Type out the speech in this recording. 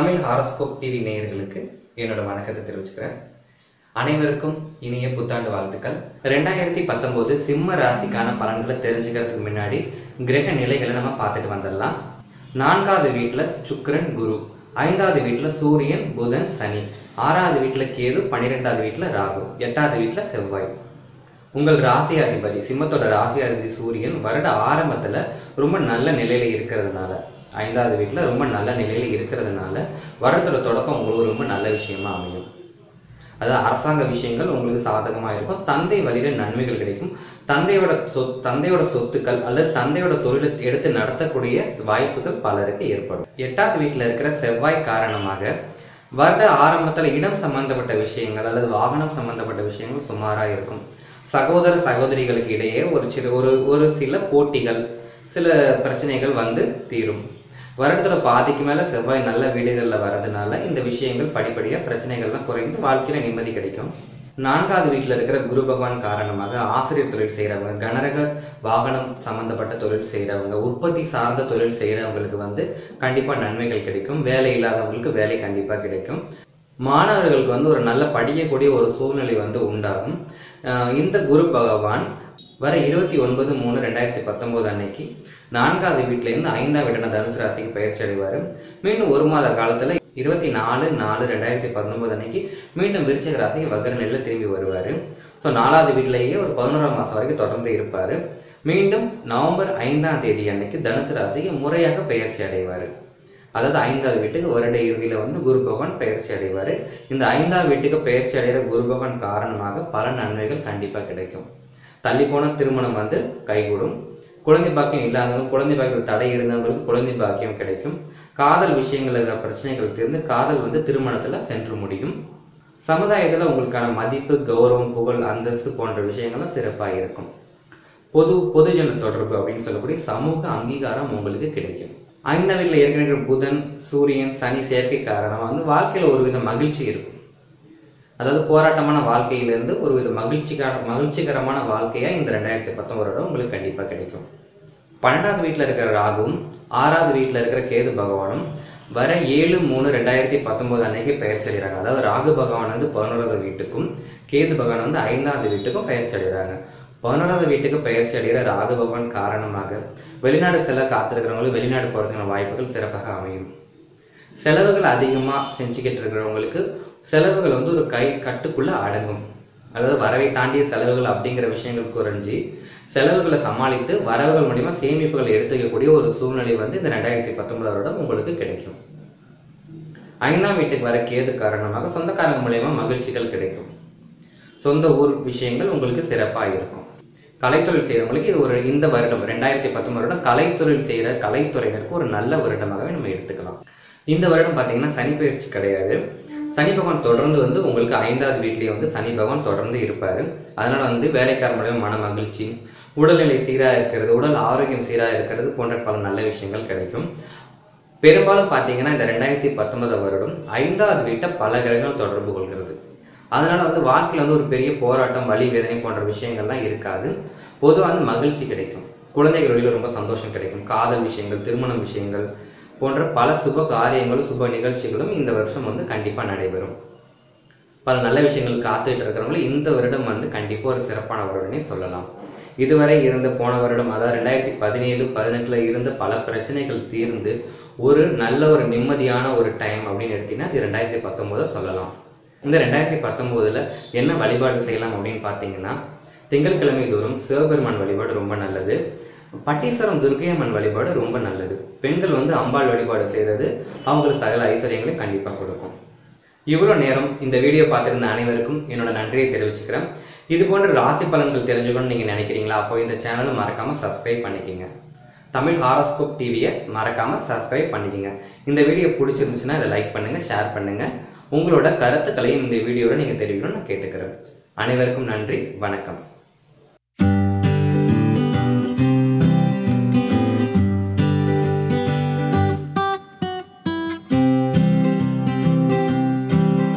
Tamil horoscope TV நேயர்களுக்கு என்னோட வணக்கத்தை தெரிவிச்சுக்கிறேன். அனைவருக்கும் இனிய புத்தாண்டு வாழ்த்துக்கள். ரெண்டாயிரத்தி பத்தொன்பது சிம்ம ராசிக்கான பலன்களை தெரிஞ்சுக்கிறதுக்கு முன்னாடி கிரக நிலைகளை நம்ம பார்த்துட்டு வந்துடலாம். நான்காவது வீட்டுல சுக்கிரன் குரு. ஐந்தாவது வீட்டுல சூரியன் புதன் சனி. ஆறாவது வீட்டுல கேது பன்னிரெண்டாவது வீட்டுல ராகு. எட்டாவது வீட்டுல செவ்வாய். உங்கள் ராசி அதிபதி சிம்மத்தோட ராசி அதிபதி சூரியன் வருட ஆரம்பத்துல ரொம்ப நல்ல நிலையில இருக்கிறதுனால ஐந்தாவது வீட்டுல ரொம்ப நல்ல நிலையில இருக்கிறதுனால வருடத்தில் தொடக்கம் உங்களுக்கு ரொம்ப நல்ல விஷயமா அமையும். அதாவது அரசாங்க விஷயங்கள் உங்களுக்கு சாதகமா இருக்கும். தந்தை வழியில நன்மைகள் கிடைக்கும். தந்தையோட சொ தந்தையோட சொத்துக்கள் அல்லது தந்தையோட தொழிலை எடுத்து நடத்தக்கூடிய வாய்ப்புகள் பலருக்கு ஏற்படும். எட்டாவது வீட்டுல இருக்கிற செவ்வாய் காரணமாக வருட ஆரம்பத்துல இடம் சம்பந்தப்பட்ட விஷயங்கள் அல்லது வாகனம் சம்பந்தப்பட்ட விஷயங்கள் சுமாரா இருக்கும். சகோதர சகோதரிகளுக்கு இடையே ஒரு சிறு ஒரு ஒரு சில போட்டிகள் சில பிரச்சனைகள் வந்து தீரும். வருடத்தோட பாதிக்கு மேல செவ்வாய் நல்ல வீடுகள்ல வர்றதுனால இந்த விஷயங்கள் படிப்படியா பிரச்சனைகள்லாம் குறைந்து வாழ்க்கையில நிம்மதி கிடைக்கும். நான்காவது வீட்டுல இருக்கிற குரு பகவான் காரணமாக ஆசிரியர் தொழில் செய்கிறவங்க கனரக வாகனம் சம்பந்தப்பட்ட தொழில் செய்யறவங்க உற்பத்தி சார்ந்த தொழில் செய்யறவங்களுக்கு வந்து கண்டிப்பா நன்மைகள் கிடைக்கும். வேலை இல்லாதவங்களுக்கு வேலை கண்டிப்பா கிடைக்கும். மாணவர்களுக்கு வந்து ஒரு நல்ல படிக்கக்கூடிய ஒரு சூழ்நிலை வந்து உண்டாகும். ஆஹ் இந்த குரு பகவான் வர இருபத்தி ஒன்பது மூணு ரெண்டாயிரத்தி பத்தொன்பது அன்னைக்கு நான்காவது வீட்டுல இருந்து ஐந்தாம் வீடான தனுசு ராசிக்கு பயிற்சி அடைவார். மீண்டும் ஒரு மாத காலத்துல இருபத்தி நாலு நாலு ரெண்டாயிரத்தி பத்தொன்பது அன்னைக்கு மீண்டும் விருச்சக ராசிக்கு வக்கர நிலையில திரும்பி வருவாரு. ஸோ நாலாவது வீட்டிலேயே ஒரு பதினோராம் மாசம் வரைக்கும் தொடர்ந்து இருப்பாரு. மீண்டும் நவம்பர் ஐந்தாம் தேதி அன்னைக்கு தனுசு ராசிக்கு முறையாக பயிற்சி அடைவார். அதாவது ஐந்தாவது வீட்டுக்கு வருட இறுதியில வந்து குரு பகவான் பயிற்சி அடைவார். இந்த ஐந்தாவது வீட்டுக்கு பயிற்சி அடைகிற குரு பகவான் காரணமாக பல நன்மைகள் கண்டிப்பா கிடைக்கும். தள்ளி போன திருமணம் வந்து கைகூடும். குழந்தை பாக்கியம் இல்லாதவங்க குழந்தை பாக்கியத்தில் தடை இருந்தவங்களுக்கு குழந்தை பாக்கியம் கிடைக்கும். காதல் விஷயங்கள் இருக்கிற பிரச்சனைகள் தீர்ந்து காதல் வந்து திருமணத்துல சென்று முடியும். சமுதாயத்துல உங்களுக்கான மதிப்பு கௌரவம் புகழ் அந்தஸ்து போன்ற விஷயங்களும் சிறப்பாக இருக்கும். பொது பொதுஜன தொடர்பு அப்படின்னு சொல்லக்கூடிய சமூக அங்கீகாரம் உங்களுக்கு கிடைக்கும். ஐந்தாம் வீட்டில் ஏற்கனவே புதன் சூரியன் சனி சேர்க்கை காரணமாக வந்து வாழ்க்கையில ஒரு வித மகிழ்ச்சி இருக்கும். அதாவது போராட்டமான வாழ்க்கையிலிருந்து ஒரு வித மகிழ்ச்சிகர மகிழ்ச்சிகரமான வாழ்க்கையா இந்த ரெண்டாயிரத்தி பத்தொன்பது உங்களுக்கு கண்டிப்பா கிடைக்கும். பன்னெண்டாவது வீட்டில் இருக்கிற ராகும் ஆறாவது வீட்டில் இருக்கிற கேது பகவானும் வர ஏழு மூணு ரெண்டாயிரத்தி பத்தொன்பது அன்னைக்கு பெயர்ச்சி அடைகிறாங்க அதாவது ராகு பகவான் வந்து பதினோராவது வீட்டுக்கும் கேது பகவான் வந்து ஐந்தாவது வீட்டுக்கும் பெயர்ச்சி அடைகிறாங்க பதினோராவது வீட்டுக்கு பெயர்ச்சி அடைகிற ராகு பகவான் காரணமாக வெளிநாடு செல்ல காத்திருக்கிறவங்களுக்கு வெளிநாடு போறதுக்கான வாய்ப்புகள் சிறப்பாக அமையும். செலவுகள் அதிகமா செஞ்சுக்கிட்டு இருக்கிறவங்களுக்கு செலவுகள் வந்து ஒரு கை கட்டுக்குள்ள அடங்கும். அதாவது வரவை தாண்டிய செலவுகள் அப்படிங்கிற விஷயங்கள் குறைஞ்சி செலவுகளை சமாளித்து வரவுகள் மூலியமா சேமிப்புகளை எடுத்து வைக்கக்கூடிய ஒரு சூழ்நிலை வந்து இந்த ரெண்டாயிரத்தி பத்தொன்பது வருடம் உங்களுக்கு கிடைக்கும். ஐந்தாம் வீட்டுக்கு வர கேது காரணமாக சொந்தக்காரங்க மூலயமா மகிழ்ச்சிகள் கிடைக்கும். சொந்த ஊர் விஷயங்கள் உங்களுக்கு சிறப்பாக இருக்கும். கலைத்தொழில் செய்யறவங்களுக்கு இது ஒரு இந்த வருடம் ரெண்டாயிரத்தி பத்தொன்பது வருடம் கலைத்தொழில் செய்யற கலைத்துறையினருக்கு ஒரு நல்ல வருடமாகவே நம்ம எடுத்துக்கலாம். இந்த வருடம் பார்த்தீங்கன்னா சனி பயிற்சி கிடையாது. சனி பகவான் தொடர்ந்து வந்து உங்களுக்கு ஐந்தாவது வீட்லேயே வந்து சனி பகவான் தொடர்ந்து இருப்பாரு. அதனால வந்து வேலைக்காரங்களுடைய மன மகிழ்ச்சி உடல்நிலை சீராக இருக்கிறது உடல் ஆரோக்கியம் சீராக இருக்கிறது போன்ற பல நல்ல விஷயங்கள் கிடைக்கும். பெரும்பாலும் பார்த்தீங்கன்னா இந்த ரெண்டாயிரத்தி பத்தொன்பது வருடம் ஐந்தாவது வீட்டை பல கிரகங்கள் தொடர்பு கொள்கிறது. அதனால வந்து வாழ்க்கையில வந்து ஒரு பெரிய போராட்டம் வலி வேதனை போன்ற விஷயங்கள்லாம் இருக்காது. பொதுவாக வந்து மகிழ்ச்சி கிடைக்கும். குழந்தைகள் ரொம்ப சந்தோஷம் கிடைக்கும். காதல் விஷயங்கள் திருமணம் விஷயங்கள் போன்ற பல சுப காரியங்களும் சுப நிகழ்ச்சிகளும் இந்த வருஷம் வந்து கண்டிப்பா நடைபெறும். பல நல்ல விஷயங்கள் காத்துட்டு இருக்கிறவங்களும் இந்த வருடம் வந்து கண்டிப்பா ஒரு சிறப்பான வருடனே சொல்லலாம். இதுவரை இருந்த போன வருடம் அதாவது ரெண்டாயிரத்தி பதினேழு பதினெட்டுல இருந்த பல பிரச்சனைகள் தீர்ந்து ஒரு நல்ல ஒரு நிம்மதியான ஒரு டைம் அப்படின்னு எடுத்தீங்கன்னா இது ரெண்டாயிரத்தி பத்தொன்பதை சொல்லலாம். இந்த ரெண்டாயிரத்தி பத்தொன்பதுல என்ன வழிபாடு செய்யலாம் அப்படின்னு பார்த்தீங்கன்னா திங்கட்கிழமை தோறும் சிவபெருமான் வழிபாடு ரொம்ப நல்லது. பட்டீஸ்வரம் துர்கையம்மன் வழிபாடு ரொம்ப நல்லது. பெண்கள் வந்து அம்பாள் வழிபாடு செய்யறது அவங்களுக்கு சகல ஐஸ்வர்யங்களை கண்டிப்பாக கொடுக்கும். இவ்வளோ நேரம் இந்த வீடியோ பார்த்துருந்த அனைவருக்கும் என்னோட நன்றியை தெரிவிச்சுக்கிறேன். இது போன்ற ராசி பலன்கள் தெரிஞ்சுக்கணும்னு நீங்கள் நினைக்கிறீங்களா? அப்போ இந்த சேனலை மறக்காமல் சப்ஸ்கிரைப் பண்ணிக்கோங்க. தமிழ் ஹாரோஸ்கோப் டிவியை மறக்காமல் சப்ஸ்கிரைப் பண்ணிக்கங்க. இந்த வீடியோ பிடிச்சிருந்துச்சுன்னா இதை லைக் பண்ணுங்கள் ஷேர் பண்ணுங்கள் உங்களோட கருத்துக்களையும் இந்த வீடியோவில் நீங்கள் தெரிவிக்கணும்னு நான் கேட்டுக்கிறேன். அனைவருக்கும் நன்றி வணக்கம்.